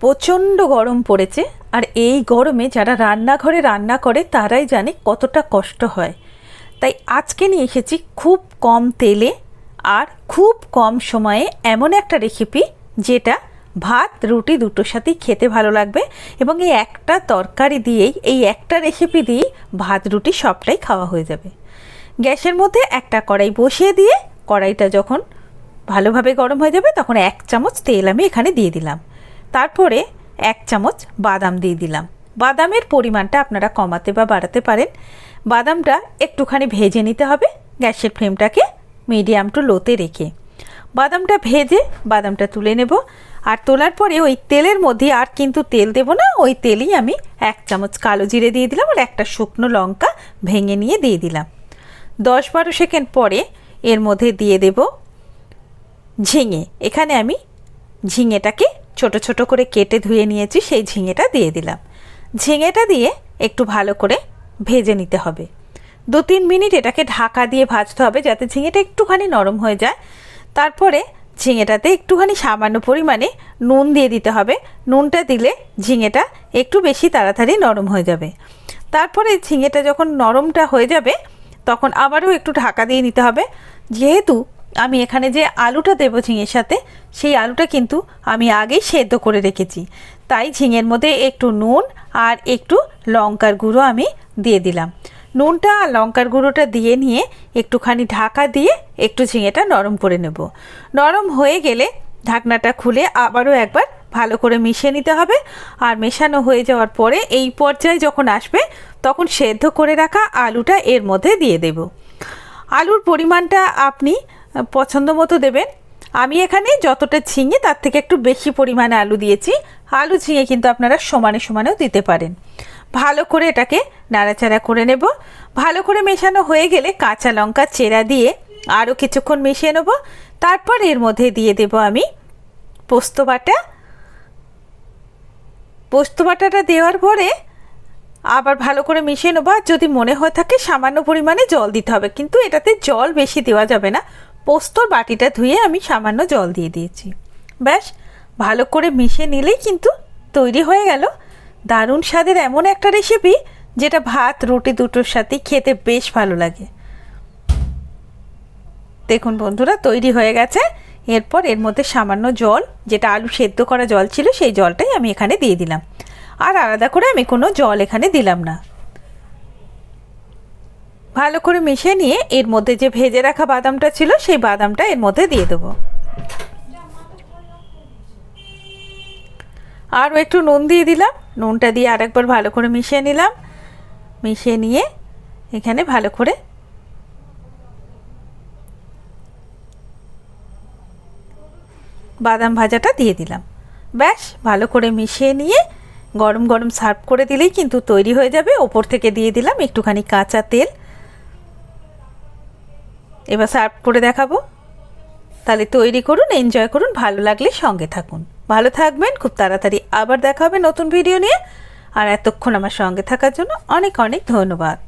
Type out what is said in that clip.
প্রচণ্ড গরম পড়েছে, আর এই গরমে যারা রান্নাঘরে রান্না করে তারাই জানে কতটা কষ্ট হয়। তাই আজকে নিয়ে এসেছি খুব কম তেলে আর খুব কম সময়ে এমন একটা রেসিপি যেটা ভাত, রুটি দুটোর সাথেই খেতে ভালো লাগবে এবং এই একটা তরকারি দিয়েই, এই একটা রেসিপি দিয়েই ভাত, রুটি সবটাই খাওয়া হয়ে যাবে। গ্যাসের মধ্যে একটা কড়াই বসিয়ে দিয়ে কড়াইটা যখন ভালোভাবে গরম হয়ে যাবে তখন এক চামচ তেল আমি এখানে দিয়ে দিলাম। তারপরে এক চামচ বাদাম দিয়ে দিলাম। বাদামের পরিমাণটা আপনারা কমাতে বা বাড়াতে পারেন। বাদামটা একটুখানি ভেজে নিতে হবে। গ্যাসের ফ্লেমটাকে মিডিয়াম টু লোতে রেখে। বাদামটা ভেজে বাদামটা তুলে নেব। আর তোলার পরে ওই তেলের মধ্যে আর কিন্তু তেল দেব না। ওই তেলেই আমি এক চামচ কালো জিরে দিয়ে দিলাম আর একটা শুকনো লঙ্কা ভেঙে নিয়ে দিয়ে দিলাম। দশ বারো সেকেন্ড পরে এর মধ্যে দিয়ে দেব ঝিঙে। এখানে আমি ঝিঙেটাকে ছোট ছোট করে কেটে ধুয়ে নিয়েছি, সেই ঝিঙেটা দিয়ে দিলাম। ঝিঙেটা দিয়ে একটু ভালো করে ভেজে নিতে হবে। দু তিন মিনিট এটাকে ঢাকা দিয়ে ভাজতে হবে যাতে ঝিঙেটা একটুখানি নরম হয়ে যায়। তারপরে ঝিঙেটাতে একটুখানি সামান্য পরিমাণে নুন দিয়ে দিতে হবে। নুনটা দিলে ঝিঙেটা একটু বেশি তাড়াতাড়ি নরম হয়ে যাবে। তারপরে ঝিঙেটা যখন নরমটা হয়ে যাবে, তখন আবারও একটু ঢাকা দিয়ে নিতে হবে। যেহেতু আমি এখানে যে আলুটা দেবো ঝিঙের সাথে, সেই আলুটা কিন্তু আমি আগেই সেদ্ধ করে রেখেছি। তাই ঝিঙের মধ্যে একটু নুন আর একটু লঙ্কার গুঁড়ো আমি দিয়ে দিলাম। নুনটা আর লঙ্কার গুঁড়োটা দিয়ে নিয়ে একটুখানি ঢাকা দিয়ে একটু ঝিঙেটা নরম করে নেব। নরম হয়ে গেলে ঢাকনাটা খুলে আবারও একবার ভালো করে মিশিয়ে নিতে হবে। আর মেশানো হয়ে যাওয়ার পরে এই পর্যায়ে যখন আসবে, তখন সেদ্ধ করে রাখা আলুটা এর মধ্যে দিয়ে দেব। আলুর পরিমাণটা আপনি পছন্দ মতো দেবেন। আমি এখানে যতটা ঝিঙে, তার থেকে একটু বেশি পরিমাণে আলু দিয়েছি। আলু ঝিঙে কিন্তু আপনারা সমানে সমানেও দিতে পারেন। ভালো করে এটাকে নাড়াচাড়া করে নেব। ভালো করে মেশানো হয়ে গেলে কাঁচা লঙ্কা চেরা দিয়ে আরও কিছুক্ষণ মিশিয়ে নেব। তারপর এর মধ্যে দিয়ে দেব আমি পোস্ত বাটা। পোস্ত বাটাটা দেওয়ার পরে আবার ভালো করে মিশিয়ে নেব। আর যদি মনে হয়ে থাকে, সামান্য পরিমাণে জল দিতে হবে। কিন্তু এটাতে জল বেশি দেওয়া যাবে না। পোস্তর বাটিটা ধুয়ে আমি সামান্য জল দিয়ে দিয়েছি। ব্যাস, ভালো করে মিশিয়ে নিলেই কিন্তু তৈরি হয়ে গেল। দারুণ স্বাদের এমন একটা রেসিপি যেটা ভাত, রুটি দুটোর সাথে খেতে বেশ ভালো লাগে। দেখুন বন্ধুরা, তৈরি হয়ে গেছে। এরপর এর মধ্যে সামান্য জল, যেটা আলু সেদ্ধ করা জল ছিল, সেই জলটাই আমি এখানে দিয়ে দিলাম। আর আলাদা করে আমি কোনো জল এখানে দিলাম না। ভালো করে মিশিয়ে নিয়ে এর মধ্যে যে ভেজে রাখা বাদামটা ছিল, সেই বাদামটা এর মধ্যে দিয়ে দেবো। আরও একটু নুন দিয়ে দিলাম। নুনটা দিয়ে আরেকবার ভালো করে মিশিয়ে নিলাম। মিশিয়ে নিয়ে এখানে ভালো করে বাদাম ভাজাটা দিয়ে দিলাম। ব্যাস, ভালো করে মিশিয়ে নিয়ে গরম গরম সার্ভ করে দিলেই কিন্তু তৈরি হয়ে যাবে। ওপর থেকে দিয়ে দিলাম একটুখানি কাঁচা তেল। এবার সার্ভ করে দেখাবো। তাহলে তৈরি করুন, এনজয় করুন, ভালো লাগলে সঙ্গে থাকুন। ভালো থাকবেন, খুব তাড়াতাড়ি আবার দেখা হবে নতুন ভিডিও নিয়ে। আর এতক্ষণ আমার সঙ্গে থাকার জন্য অনেক অনেক ধন্যবাদ।